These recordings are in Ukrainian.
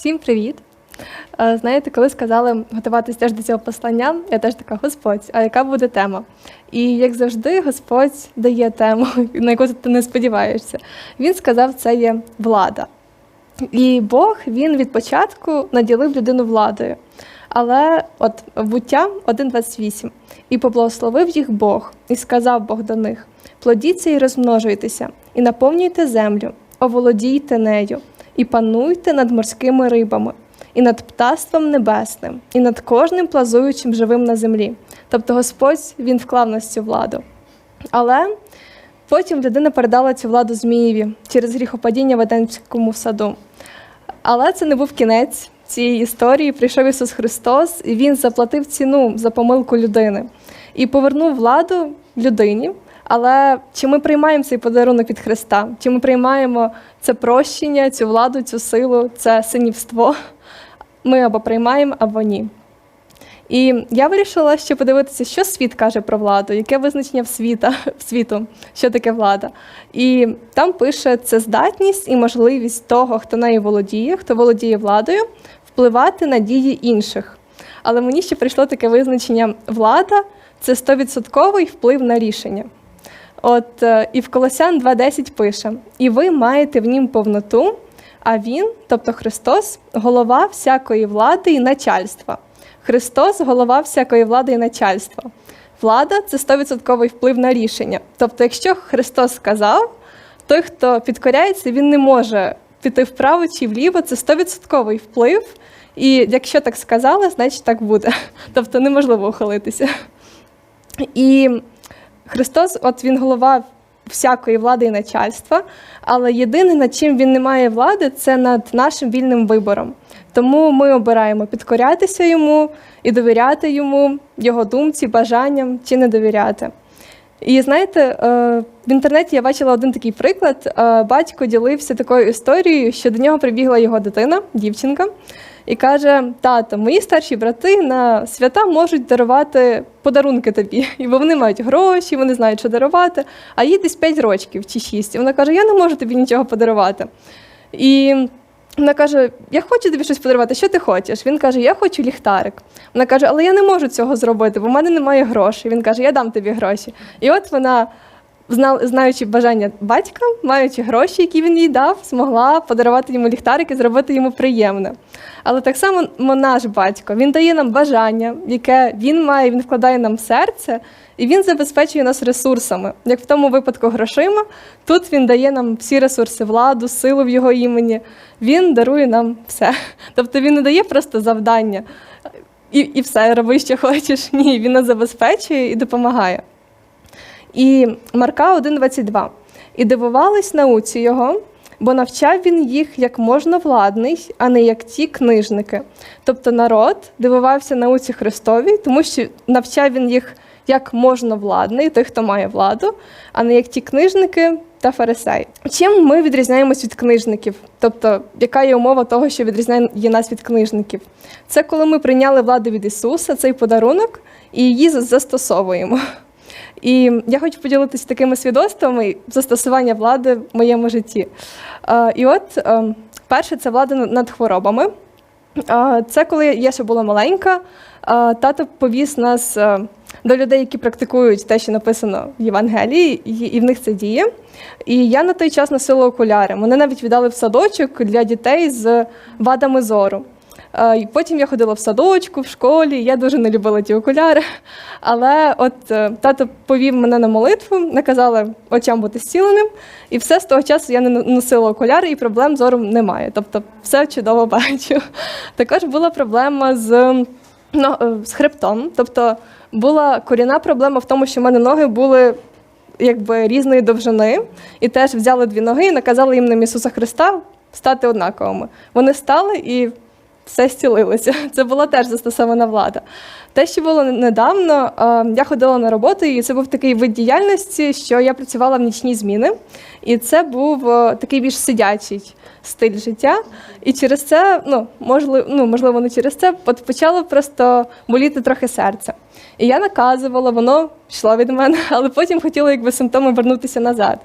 Всім привіт! Е, Знаєте, коли сказали готуватись теж до цього послання, я теж така, Господь, а яка буде тема? І як завжди, Господь дає тему, на яку ти не сподіваєшся. Він сказав, це є влада. І Бог він від початку наділив людину владою. Але от буття 1.28. І поблагословив їх Бог, і сказав Бог до них: плодіться і розмножуйтеся, і наповнюйте землю, оволодійте нею, і пануйте над морськими рибами, і над птаством небесним, і над кожним плазуючим живим на землі. Тобто Господь він вклав нас цю владу. Але потім людина передала цю владу Змієві через гріхопадіння в Едемському саду. Але це не був кінець цієї історії. Прийшов Ісус Христос, і Він заплатив ціну за помилку людини і повернув владу людині. Але чи ми приймаємо цей подарунок від Христа? Чи ми приймаємо це прощення, цю владу, цю силу, це синівство? Ми або приймаємо, або ні. І я вирішила ще подивитися, що світ каже про владу, яке визначення в світа, в світу, що таке влада. І там пише це здатність і можливість того, хто нею володіє, хто володіє владою, впливати на дії інших. Але мені ще прийшло таке визначення влада це 100% вплив на рішення. От е, і в Колосян 2.10 пише: І ви маєте в нім повноту, а він, тобто Христос, голова всякої влади і начальства. Христос голова всякої влади і начальства. Влада це 100% вплив на рішення. Тобто, якщо Христос сказав, той, хто підкоряється, він не може піти вправо чи вліво, це 100% вплив. І якщо так сказали, значить так буде. Тобто неможливо ухилитися. І Христос, от він голова всякої влади і начальства, але єдине, над чим він не має влади, це над нашим вільним вибором. Тому ми обираємо підкорятися йому і довіряти йому, його думці, бажанням чи не довіряти. І знаєте, е, в інтернеті я бачила один такий приклад. Е, Батько ділився такою історією, що до нього прибігла його дитина, дівчинка, і каже: Тато, мої старші брати на свята можуть дарувати подарунки тобі. І бо вони мають гроші, вони знають, що дарувати, а їй десь 5 років чи 6. І вона каже: Я не можу тобі нічого подарувати. І вона каже: Я хочу тобі щось подарувати, що ти хочеш? Він каже, я хочу ліхтарик. Вона каже, але я не можу цього зробити, бо в мене немає грошей. Він каже, я дам тобі гроші. І от вона, знаючи бажання батька, маючи гроші, які він їй дав, змогла подарувати йому ліхтарик і зробити йому приємне. Але так само наш батько він дає нам бажання, яке він має, він вкладає нам серце, і він забезпечує нас ресурсами. Як в тому випадку грошима, тут він дає нам всі ресурси, владу, силу в його імені. Він дарує нам все. Тобто він не дає просто завдання і, і все, роби, що хочеш. Ні, він нас забезпечує і допомагає. І Марка 1,22. І дивувались науці його, бо навчав він їх як можна владний, а не як ті книжники. Тобто народ дивувався науці Христовій, тому що навчав він їх як можна владний, той, хто має владу, а не як ті книжники та фарисеї. Чим ми відрізняємось від книжників? Тобто, яка є умова того, що відрізняє нас від книжників? Це коли ми прийняли владу від Ісуса, цей подарунок, і її застосовуємо. І я хочу поділитися такими свідоцтвами застосування влади в моєму житті. І от е, перше це влада над хворобами. Це коли я ще була маленька, тато повіз нас е, до людей, які практикують те, що написано в Євангелії, і в них це діє. І я на той час носила окуляри. Мене навіть віддали в садочок для дітей з вадами зору. Е, Потім я ходила в садочку, в школі. Я дуже не любила ті окуляри. Але от е, тато повів мене на молитву, наказали очам бути зціленим, і все з того часу я не носила окуляри, і проблем зором немає. Тобто, все чудово бачу. Також була проблема з, ну, е, з хребтом. Тобто була корінна проблема в тому, що в мене ноги були. Якби різної довжини, і теж взяли дві ноги і наказали їм на Ісуса Христа стати однаковими. Вони стали і все зцілилося. Це була теж застосована влада. Те, що було недавно, е, я ходила на роботу, і це був такий вид діяльності, що я працювала в нічні зміни, і це був е, такий більш сидячий стиль життя. І через це, ну можливо, ну можливо, не через це, почало просто боліти трохи серце. І я наказувала, воно йшло від мене, але потім хотіла якби симптоми вернутися назад.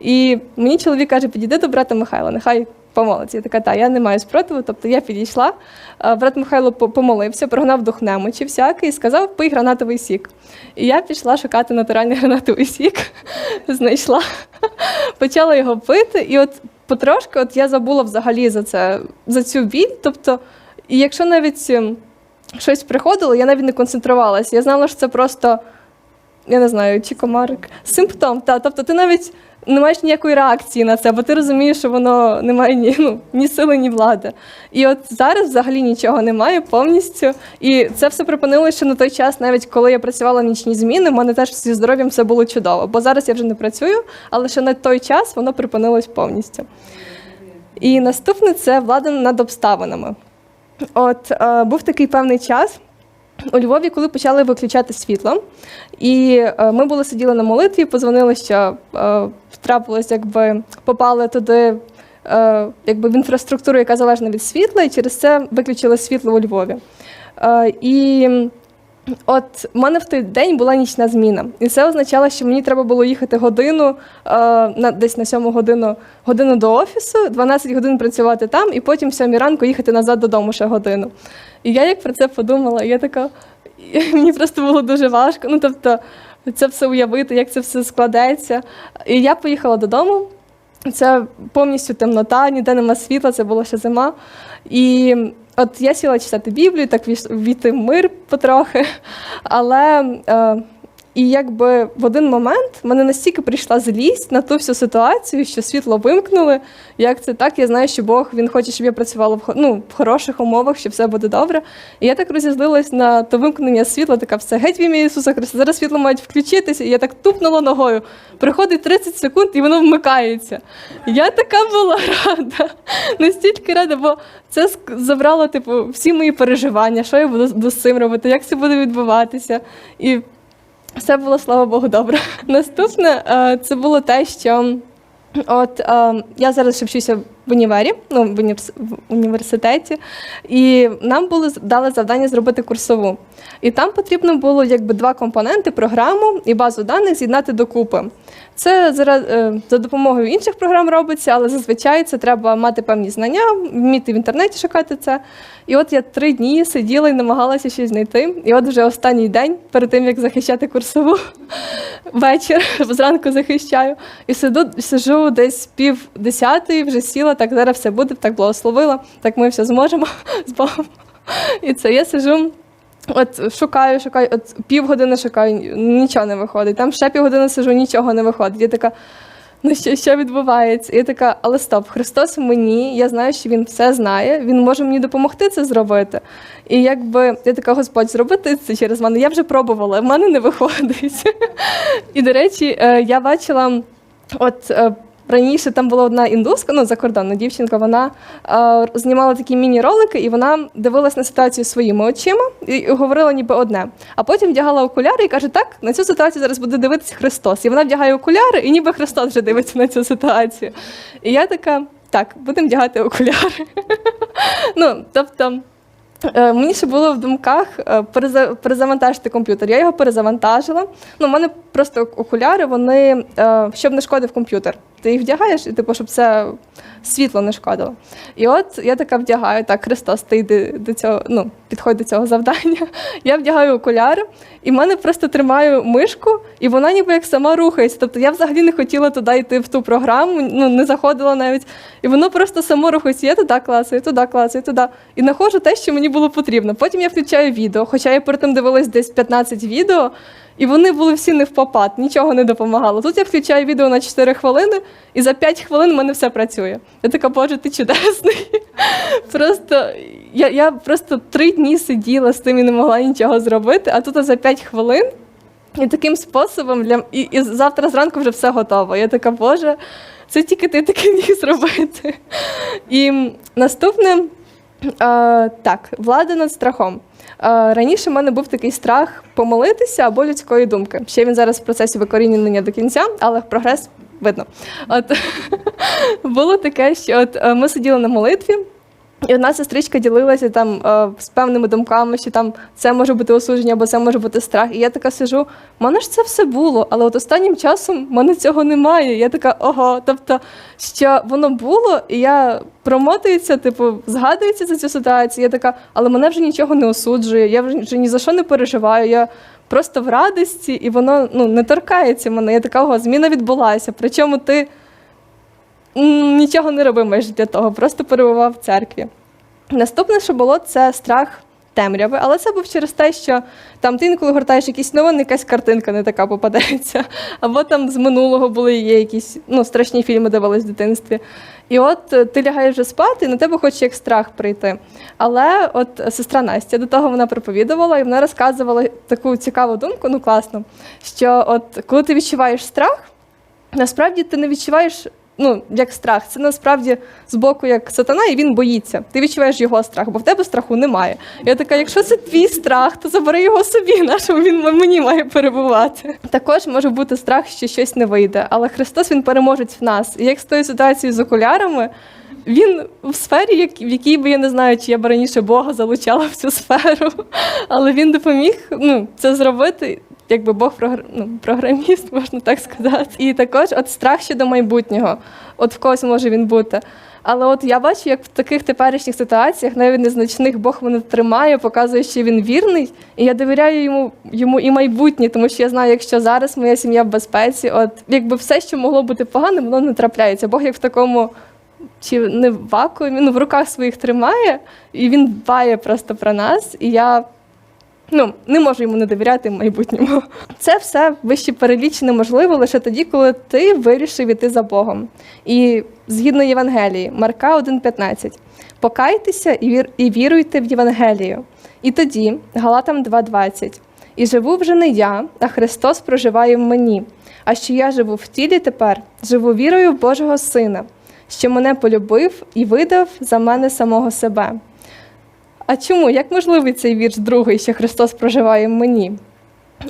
І мені чоловік каже, підійди до брата Михайла, нехай помолиться. Я така, та, я не маю спротиву. Тобто я підійшла, е, брат Михайло по- помолився, прогнав дух немочі всякий і сказав, пий гранатовий сік. І я пішла шукати натуральний гранатовий сік, знайшла, почала його пити, і от потрошки от я забула взагалі за це, за цю біль. Тобто, і якщо навіть ем, щось приходило, я навіть не концентрувалася. Я знала, що це просто, я не знаю, чи комарик, симптом. Та, тобто ти навіть не маєш ніякої реакції на це, бо ти розумієш, що воно не має ні, ну, ні сили, ні влади. І от зараз взагалі нічого немає повністю. І це все припинилося ще на той час, навіть коли я працювала нічні зміни, в мене теж зі здоров'ям все було чудово. Бо зараз я вже не працюю, але ще на той час воно припинилось повністю. І наступне це влада над обставинами. От е, був такий певний час у Львові, коли почали виключати світло. І е, ми були сиділи на молитві, позвонили, що е, трапилось, якби попали туди. е, Якби в інфраструктуру, яка залежна від світла, і через це виключили світло у Львові. Е, І от в мене в той день була нічна зміна, і це означало, що мені треба було їхати годину е, десь на сьому годину, годину до офісу, 12 годин працювати там, і потім сьомій ранку їхати назад додому ще годину. І я як про це подумала, я така, мені просто було дуже важко. Ну тобто, це все уявити, як це все складеться. І я поїхала додому. Це повністю темнота, ніде нема світла, це була ще зима. І от я сіла читати Біблію, так війти мир потрохи. Але е, і якби в один момент мене настільки прийшла злість на ту всю ситуацію, що світло вимкнули. Як це так? Я знаю, що Бог він хоче, щоб я працювала в ну, в хороших умовах, що все буде добре. І я так розізлилась на то вимкнення світла, така все геть в ім'я Ісуса Христа. Зараз світло мають включитися. І я так тупнула ногою. Приходить 30 секунд, і воно вмикається. Я така була рада, настільки рада, бо це забрало типу всі мої переживання, що я буду з цим робити, як це буде відбуватися. І все було, слава Богу, добре. Наступне е, це було те, що от е, я зараз ще вчуся в універі, ну, в, універс- в університеті, і нам було дали завдання зробити курсову. І там потрібно було якби два компоненти програму і базу даних з'єднати докупи. Це зараз е, за допомогою інших програм робиться, але зазвичай це треба мати певні знання, вміти в інтернеті шукати це. І от я три дні сиділа і намагалася щось знайти. І от вже останній день, перед тим як захищати курсову, вечір зранку захищаю. І сиду, сиджу десь пів десятої, вже сіла, так зараз все буде, так благословила, так ми все зможемо з Богом. І це я сиджу. От шукаю, шукаю, от півгодини шукаю, нічого не виходить. Там ще півгодини сижу, нічого не виходить. Я така, ну що, що відбувається? Я така, але стоп, Христос мені, я знаю, що Він все знає, Він може мені допомогти це зробити. І якби я така, Господь, зробити це через мене. Я вже пробувала, в мене не виходить. І, до речі, е, я бачила, от. Раніше там була одна індуска, ну закордонна дівчинка. Вона е, знімала такі міні-ролики, і вона дивилась на ситуацію своїми очима і говорила ніби одне. А потім вдягала окуляри і каже: так, на цю ситуацію зараз буде дивитися Христос. І вона вдягає окуляри, і ніби Христос вже дивиться на цю ситуацію. І я така: так, будемо вдягати окуляри. ну, тобто. Е, Мені ще було в думках е, перезавантажити комп'ютер. Я його перезавантажила. Ну, у мене просто окуляри, вони е, щоб не шкодив комп'ютер. Ти їх вдягаєш, і типу, щоб це світло не шкодило. І от я така вдягаю, так, Христос, ти йди до цього, ну, підходь до цього завдання. Я вдягаю окуляри, і в мене просто тримаю мишку, і вона ніби як сама рухається. Тобто я взагалі не хотіла туди йти в ту програму, ну не заходила навіть. І воно просто само рухається. Я туди клацаю, туди клацаю, туди. І знаходжу те, що мені було потрібно. Потім я включаю відео, хоча я перед тим дивилась десь 15 відео. І вони були всі не в попад, нічого не допомагало. Тут я включаю відео на 4 хвилини, і за 5 хвилин в мене все працює. Я така, боже, ти чудесний. Просто я, я просто три дні сиділа з тим і не могла нічого зробити, а тут за 5 хвилин. І таким способом для і, і завтра зранку вже все готово. Я така, боже, це тільки ти таке міг зробити. І наступне так, влада над страхом. Е, Раніше в мене був такий страх помолитися або людської думки. Ще він зараз в процесі викорінення до кінця, але прогрес видно. От було таке, що от е, ми сиділи на молитві. І одна сестричка ділилася там е, з певними думками, що там це може бути осудження, або це може бути страх. І я така сижу, в мене ж це все було, але от останнім часом в мене цього немає. Я така, ого, тобто, що воно було, і я промотується, типу, згадується за цю ситуацію. Я така, але мене вже нічого не осуджує, я вже ні за що не переживаю. Я просто в радості, і воно ну, не торкається мене. Я така, ого, зміна відбулася. Причому ти нічого не робив майже для того, просто перебував в церкві. Наступне, що було, це страх темряви, але це був через те, що там ти інколи гортаєш якісь новини, якась картинка не така попадається. Або там з минулого були є якісь ну, страшні фільми дивились в дитинстві. І от е, ти лягаєш вже спати, і на тебе хоче як страх прийти. Але от сестра Настя до того вона проповідувала, і вона розказувала таку цікаву думку, ну класно, що от коли ти відчуваєш страх, насправді ти не відчуваєш. Ну, як страх, це насправді з боку як сатана, і він боїться. Ти відчуваєш його страх, бо в тебе страху немає. Я така, якщо це твій страх, то забери його собі, на що він мені має перебувати. Також може бути страх, що щось не вийде, але Христос він переможець в нас. І як з тою ситуацією з окулярами, він в сфері, в якій би я не знаю, чи я б раніше Бога залучала в цю сферу, але він допоміг ну, це зробити. Якби Бог ну, програміст, можна так сказати. І також от страх щодо майбутнього. От в когось може він бути. Але от я бачу, як в таких теперішніх ситуаціях, навіть незначних, Бог мене тримає, показує, що він вірний, і я довіряю йому, йому і майбутнє, тому що я знаю, якщо зараз моя сім'я в безпеці, от якби все, що могло бути поганим, воно не трапляється. Бог як в такому чи не в вакуумі, ну в руках своїх тримає, і він дбає просто про нас. І я ну, не можу йому не довіряти в майбутньому. Це все вище перелічене можливо лише тоді, коли ти вирішив іти за Богом. І згідно Євангелії, Марка 1,15. Покайтеся і, вір, і віруйте в Євангелію. І тоді, Галатам 2,20. І живу вже не я, а Христос проживає в мені. А що я живу в тілі тепер, живу вірою в Божого Сина, що мене полюбив і видав за мене самого себе. А чому? Як можливий цей вірш другий, що Христос проживає в мені?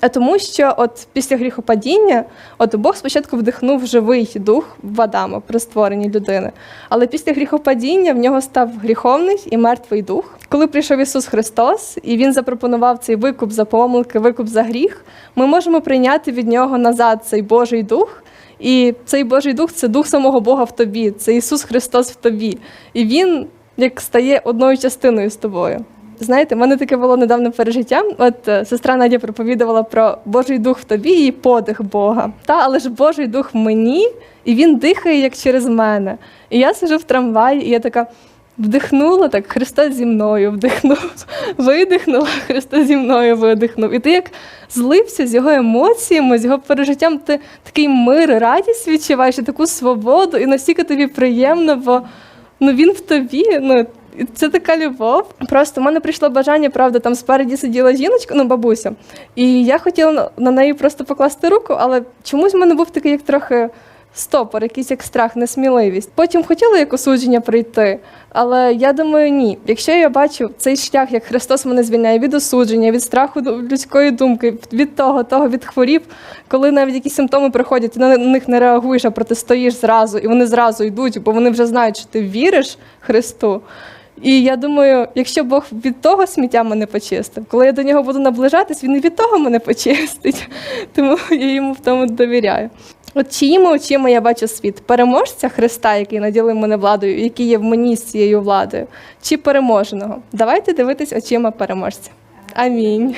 А тому, що от після гріхопадіння, от Бог спочатку вдихнув живий дух в Адама при створенні людини. Але після гріхопадіння в нього став гріховний і мертвий дух. Коли прийшов Ісус Христос і Він запропонував цей викуп за помилки, викуп за гріх, ми можемо прийняти від нього назад цей Божий дух. І цей Божий дух це дух самого Бога в тобі, це Ісус Христос в тобі. І Він як стає одною частиною з тобою. Знаєте, в мене таке було недавно пережиття. От е, сестра Надя проповідувала про Божий дух в тобі і подих Бога. Та, але ж Божий дух в мені, і він дихає як через мене. І я сижу в трамваї, і я така вдихнула так, Христос зі мною вдихнув, видихнула, Христос зі мною видихнув. І ти як злився з його емоціями, з його пережиттям, ти такий мир, радість відчуваєш і таку свободу, і настільки тобі приємно, бо ну він в тобі. ну, це така любов. Просто в мене прийшло бажання, правда, там спереді сиділа жіночка, ну бабуся, і я хотіла на- неї просто покласти руку, але чомусь в мене був такий як трохи стопор, якийсь як страх, несміливість. Потім хотіла як осудження прийти, але я думаю, ні. Якщо я бачу цей шлях, як Христос мене звільняє від осудження, від страху людської думки, від того, того, від хворіб, коли навіть якісь симптоми приходять, ти на них не реагуєш, а протистоїш зразу, і вони зразу йдуть, бо вони вже знають, що ти віриш Христу. І я думаю, якщо Бог від того сміття мене почистив, коли я до нього буду наближатись, він і від того мене почистить. Тому я йому в тому довіряю. От чиїми очима я бачу світ? Переможця Христа, який наділив мене владою, який є в мені з цією владою, чи переможеного? Давайте дивитись очима переможця. Амінь.